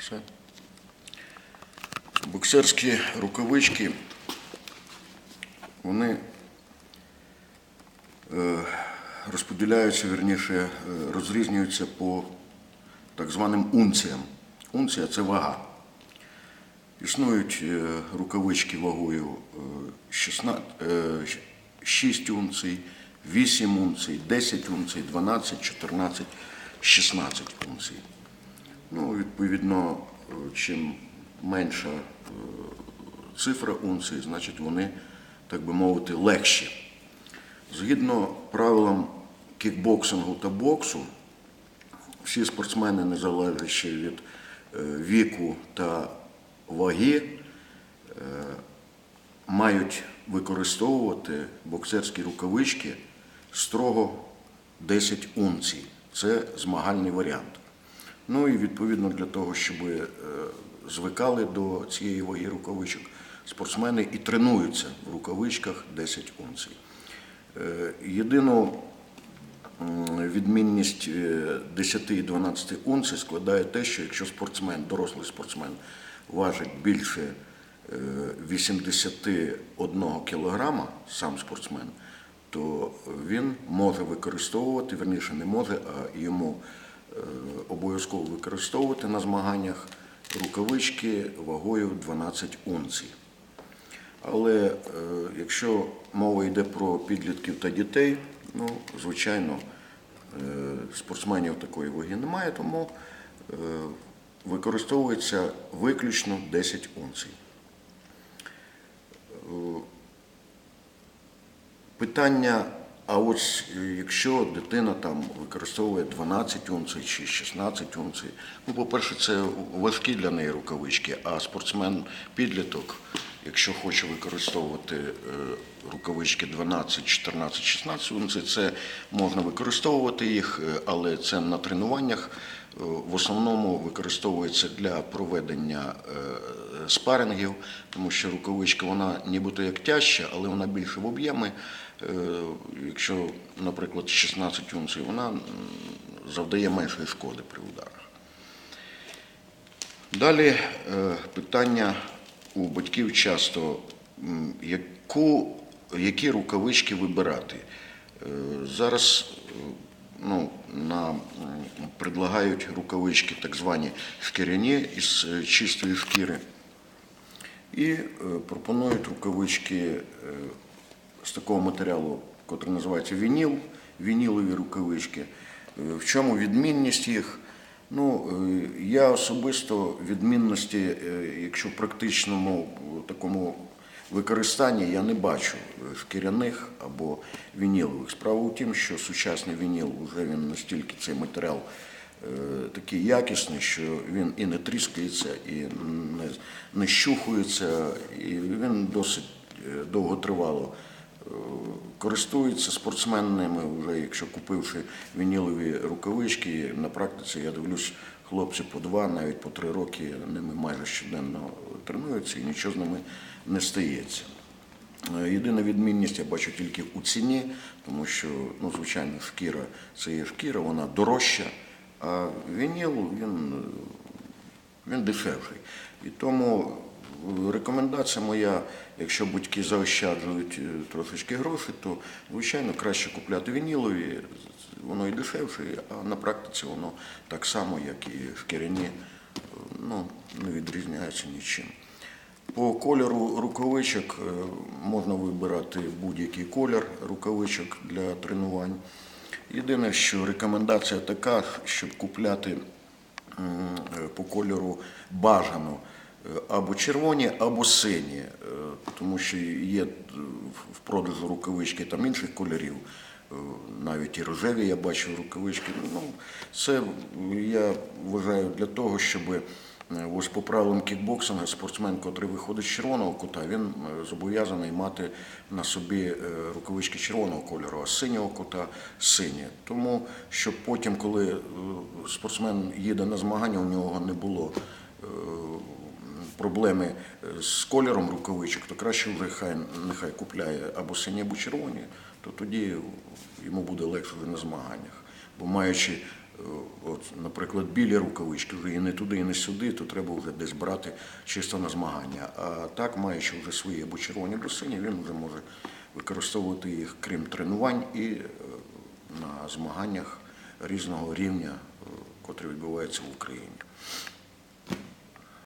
Все. Боксерські рукавички, вони е, розподіляються, вірніше, е, розрізнюються по так званим унціям. Унція це вага. Існують е, рукавички вагою е, 16, е, 6 унцій, 8 унцій, 10 унцій, 12, 14, 16 унцій. Ну, відповідно, е, чим менша е, цифра унцій, значить вони, так би мовити, легші. Згідно правилам кікбоксингу та боксу, всі спортсмени, незалежно від е, віку та ваги, мають використовувати боксерські рукавички строго 10 унцій. Це змагальний варіант. Ну і відповідно для того, щоб е, звикали до цієї ваги рукавичок, спортсмени і тренуються в рукавичках 10 унцій. Е, Єдину відмінність е, 10 і 12 унцій складає те, що якщо спортсмен, дорослий спортсмен, важить більше е, 81 кілограма, сам спортсмен, то він може використовувати, верніше не може, а йому е, обов'язково використовувати на змаганнях рукавички вагою 12 унцій. Але е, якщо мова йде про підлітків та дітей, ну, звичайно, е, спортсменів такої ваги немає, тому е, використовується виключно 10 унцій. Питання, а ось е, якщо дитина там використовує 12 унцій чи 16 унцій, ну, по-перше, це важкі для неї рукавички, а спортсмен-підліток, якщо хоче використовувати е, рукавички 12, 14, 16 унцій, це можна використовувати їх, е, але це на тренуваннях. В основному використовується для проведення спарингів, тому що рукавичка вона нібито як тяжча, але вона більше в об'ємі. Е, Якщо, наприклад, 16 унцій, вона завдає меншої шкоди при ударах. Далі е, питання у батьків часто, яку, які рукавички вибирати. Е, Зараз ну, на, предлагають рукавички так звані шкіряні із чистої шкіри. І е, пропонують рукавички е, з такого матеріалу, який називається вініл, вінілові рукавички. Е, В чому відмінність їх? Ну, я особисто відмінності, якщо в практичному такому використанні, я не бачу шкіряних або вінілових. Справа в тім, що сучасний вініл вже він настільки цей матеріал такий якісний, що він і не тріскається, і не, не щухується, і він досить е, довготривало е, користуються спортсменами, вже якщо купивши вінілові рукавички, на практиці я дивлюсь, хлопці по два, навіть по три роки ними майже щоденно тренуються і нічого з ними не стається. Е, Єдина відмінність я бачу тільки у ціні, тому що, ну, звичайно, шкіра це є шкіра, вона дорожча, а вініл він, він дешевший. І тому рекомендація моя, якщо батьки заощаджують е, трошечки грошей, то звичайно краще купляти вінілові, воно і дешевше, а на практиці воно так само, як і шкіряні, е, ну, не відрізняється нічим. По кольору рукавичок е, можна вибирати будь-який колір рукавичок для тренувань. Єдине, що рекомендація така, щоб купляти по кольору бажано е, або червоні, або сині, е, тому що є е, в продажу рукавички там інших кольорів. Навіть і рожеві я бачив рукавички. Ну, це я вважаю для того, щоб е, ось по правилам кікбоксингу спортсмен, котрий виходить з червоного кута, він е, зобов'язаний мати на собі е, рукавички червоного кольору, а синього кута сині. Тому щоб потім, коли е, спортсмен їде на змагання, у нього не було е, проблеми е, з кольором рукавичок, то краще вже хай нехай купляє або сині, або червоні, то тоді йому буде легше на змаганнях. Бо маючи от, наприклад, білі рукавички, вже і не туди, і не сюди, то треба вже десь брати чисто на змагання. А так, маючи вже свої або червоні бусині, він вже може використовувати їх крім тренувань і е, на змаганнях різного рівня, е, котрі відбуваються в Україні.